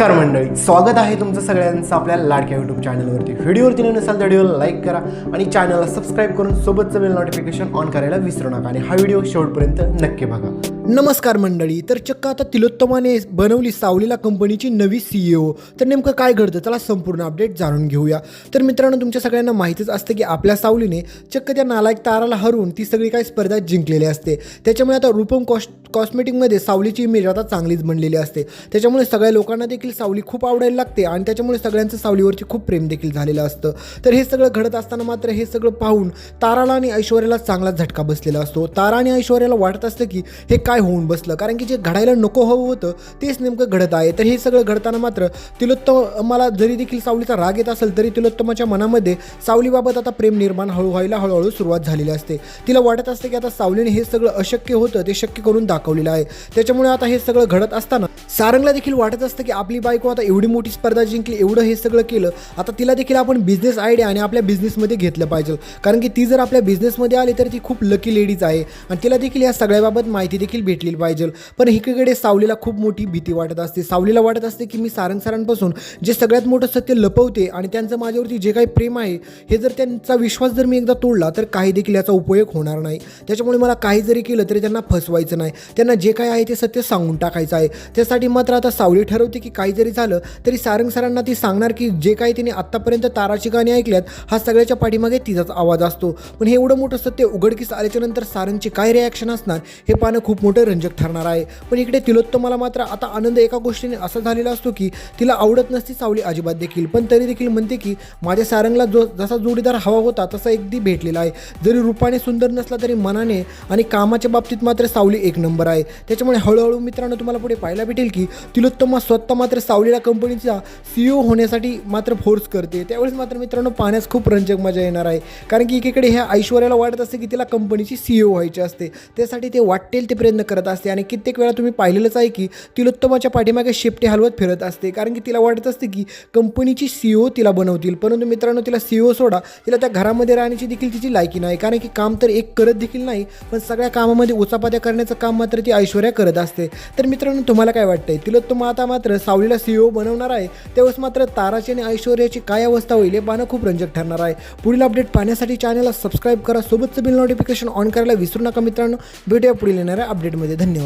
नमस्कार मंडळी. स्वागत आहे तुमचं सगळ्यांचं आपल्या लाडक्या यूट्यूब चॅनलवरती व्हिडिओवरती नवीन नसाल तर व्हिडिओला लाईक करा आणि चॅनलला सबस्क्राईब करून सोबतचं बेल नोटिफिकेशन ऑन करायला विसरू नका आणि हा व्हिडिओ शेवटपर्यंत नक्की बघा. नमस्कार मंडळी. तर चक्क आता तिलोत्तमाने बनवली सावलीला कंपनीची नवी सीईओ तर नेमकं काय घडतं? त्याला संपूर्ण अपडेट जाणून घेऊया. तर मित्रांनो तुमच्या सगळ्यांना माहितीच असतं की आपल्या सावलीने चक्क त्या नालायक ताराला हरवून ती सगळी काही स्पर्धा जिंकलेली असते. त्याच्यामुळे आता रूपम कॉस्ट कॉस्मेटिकमध्ये सावलीची इमेज आता चांगलीच बनलेली असते. त्याच्यामुळे सगळ्या लोकांना देखील सावली खूप आवडायला लागते आणि त्याच्यामुळे सगळ्यांचं सावलीवरती खूप प्रेम देखील झालेलं असतं. तर हे सगळं घडत असताना मात्र हे सगळं पाहून ताराला आणि ऐश्वर्याला चांगलाच झटका बसलेला असतो. तारा आणि ऐश्वर्याला वाटत असतं की हे काय होऊन बसलं. कारण की जे घडायला नको हवं होतं तेच नेमकं घडत आहे. तर हे सगळं घडताना मात्र तिलोत्तम मला जरी देखील सावलीचा राग येत असेल तरी तिलोत्तमाच्या मनामध्ये सावलीबाबत आता प्रेम निर्माण हळू व्हायला हळूहळू सुरुवात झालेली असते. तिला वाटत असते की आता सावलीने हे सगळं अशक्य होतं ते शक्य करून दाखवलेलं आहे. त्याच्यामुळे आता हे सगळं घडत असताना सारंगला देखील वाटत असतं की आपली बायको आता एवढी मोठी स्पर्धा जिंकली एवढं हे सगळं केलं. आता तिला देखील आपण बिझनेस आयडिया आणि आपल्या बिझनेसमध्ये घेतलं पाहिजे. कारण की ती जर आपल्या बिझनेसमध्ये आली तर ती खूप लकी लेडीज आहे. आणि तिला देखील या सगळ्याबाबत माहिती देखील भेटली पाहिजे. पण इकडे सावलीला खूप मोठी भीती वाटत असते. सावलीला वाटत असते की मी सारंग सरांपासून जे सगळ्यात मोठं सत्य लपवते आणि त्यांचं माझ्यावरती जे काही प्रेम आहे हे जर त्यांचा विश्वास जर मी एकदा तोडला तर काही देखील याचा उपयोग होणार नाही. त्याच्यामुळे मला काही जरी केलं तरी त्यांना फसवायचं नाही. त्यांना जे काय आहे ते सत्य सांगून टाकायचं आहे. त्यासाठी मात्र आता सावली ठरवते की काही जरी झालं तरी सारंग सरांना ती सांगणार की जे काही तिने आत्तापर्यंत ताराची गाणी ऐकल्यात हा सगळ्याच्या पाठीमागे तिचाच आवाज असतो. पण हे एवढं मोठं सत्य उघडकीस आल्याच्यानंतर सारंगची काय रिॲक्शन असणार हे पाहणं खूप मोठं रंजक ठरणार आहे. पण इकडे तिलोत्तमाला मात्र आता आनंद एका गोष्टीने असा झालेला असतो की तिला आवडत नसती सावली अजिबात देखील. पण तरी देखील म्हणते की माझ्या सारंगला जो जसा जोडीदार हवा होता तसा अगदी भेटलेला आहे. जरी रूपाने सुंदर नसला तरी मनाने आणि कामाच्या बाबतीत मात्र सावली एक नंबर आहे. त्याच्यामुळे हळूहळू मित्रांनो तुम्हाला पुढे पाहायला भेटेल की तिलोत्तमा स्वतः मात्र सावलीला कंपनीचा सीईओ होण्यासाठी मात्र फोर्स करते. त्यावेळेस मात्र मित्रांनो पाहण्यास खूप रंजक मजा येणार आहे. कारण की एकीकडे ह्या ऐश्वर्याला वाटत असते की तिला कंपनीची सीईओ व्हायची असते. त्यासाठी ते वाटेल ते प्रयत्न करत असते. आणि कित्येक वेळा तुम्ही पाहिलेलंच आहे की तिलोत्तमाच्या पाठीमागे शेपटे हलवत फिरत असते. कारण की तिला वाटत असते की कंपनीची सीईओ तिला बनवतील. परंतु मित्रांनो तिला सीईओ सोडा. तिला त्या घरामध्ये राहण्याची देखील तिची लायकी नाही. कारण की काम तर एक करत देखील नाही पण सगळ्या कामामध्ये उचापात्या करण्याचं काम मात्र ती ऐश्वर्या करत असते. तर मित्रांनो तुम्हाला काय वाटतंय? तिलोत्तम आता मात्र सावलीला सीईओ बनवणार आहे. त्यावेळेस मात्र ताराची आणि ऐश्वर्याची काय अवस्था होईल हे पाहणं खूप रंजक ठरणार आहे. पुढील अपडेट पाहण्यासाठी चॅनलला सबस्क्राईब करा. सोबतचं बिल नोटिफिकेशन ऑन करायला विसरू नका मित्रांनो. भेटूया पुढील येणाऱ्या अपडेटमध्ये धन्यवाद.